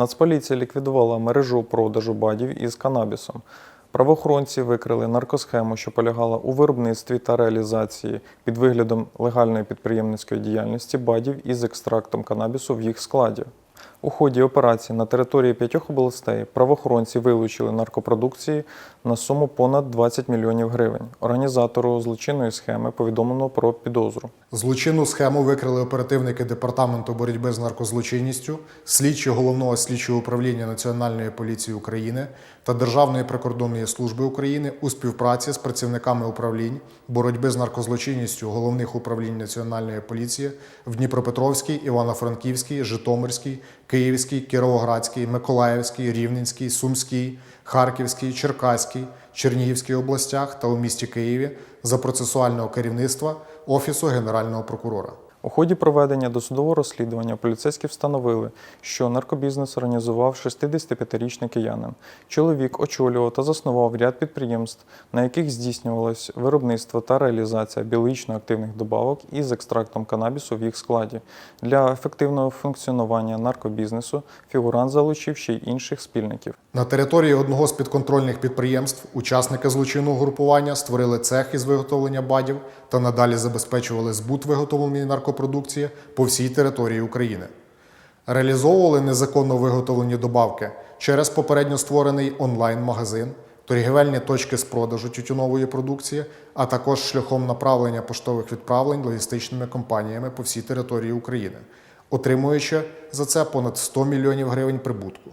Нацполіція ліквідувала мережу продажу бадів із канабісом. Правоохоронці викрили наркосхему, що полягала у виробництві та реалізації під виглядом легальної підприємницької діяльності бадів із екстрактом канабісу в їх складі. У ході операції на території п'ятьох областей правоохоронці вилучили наркопродукції на суму понад 20 мільйонів гривень. Організатору злочинної схеми повідомлено про підозру. Злочинну схему викрили оперативники департаменту боротьби з наркозлочинністю, слідчі головного слідчого управління Національної поліції України та Державної прикордонної служби України у співпраці з працівниками управлінь боротьби з наркозлочинністю головних управлінь Національної поліції в Дніпропетровській, Івано-Франківській, Житомирській, Київській, Кіровоградський, Миколаївській, Рівненській, Сумській, Харківській, Черкаській, Чернігівській областях та у місті Києві за процесуального керівництва Офісу Генерального прокурора. У ході проведення досудового розслідування поліцейські встановили, що наркобізнес організував 65-річний киянин. Чоловік очолював та заснував ряд підприємств, на яких здійснювалось виробництво та реалізація біологічно активних добавок із екстрактом канабісу в їх складі. Для ефективного функціонування наркобізнесу фігурант залучив ще й інших спільників. На території одного з підконтрольних підприємств учасники злочинного групування створили цех із виготовлення бадів та надалі забезпечували збут виготовленої наркопродукції по всій території України. Реалізовували незаконно виготовлені добавки через попередньо створений онлайн-магазин, торгівельні точки з продажу тютюнової продукції, а також шляхом направлення поштових відправлень логістичними компаніями по всій території України, отримуючи за це понад 100 мільйонів гривень прибутку.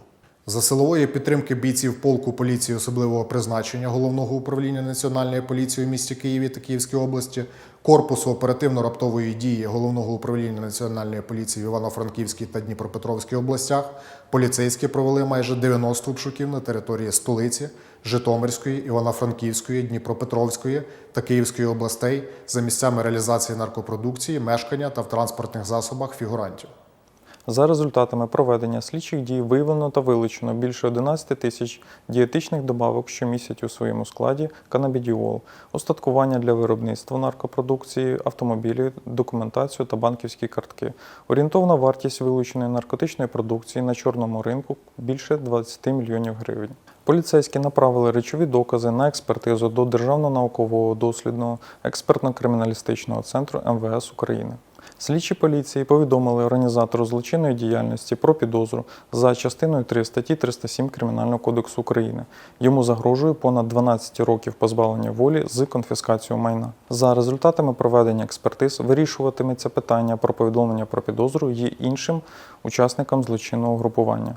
За силової підтримки бійців полку поліції особливого призначення головного управління Національної поліції у місті Києві та Київській області, корпусу оперативно-раптової дії головного управління Національної поліції в Івано-Франківській та Дніпропетровській областях, поліцейські провели майже 90 обшуків на території столиці, Житомирської, Івано-Франківської, Дніпропетровської та Київської областей за місцями реалізації наркопродукції, мешкання та в транспортних засобах фігурантів. За результатами проведення слідчих дій виявлено та вилучено більше 11 тисяч дієтичних добавок, що містять у своєму складі канабідіол, устаткування для виробництва наркопродукції, автомобілі, документацію та банківські картки. Орієнтовна вартість вилученої наркотичної продукції на чорному ринку більше 20 мільйонів гривень. Поліцейські направили речові докази на експертизу до Державного наукового дослідного експертно-криміналістичного центру МВС України. Слідчі поліції повідомили організатору злочинної діяльності про підозру за частиною 3 статті 307 Кримінального кодексу України. Йому загрожує понад 12 років позбавлення волі з конфіскацією майна. За результатами проведення експертиз вирішуватиметься питання про повідомлення про підозру і іншим учасникам злочинного групування.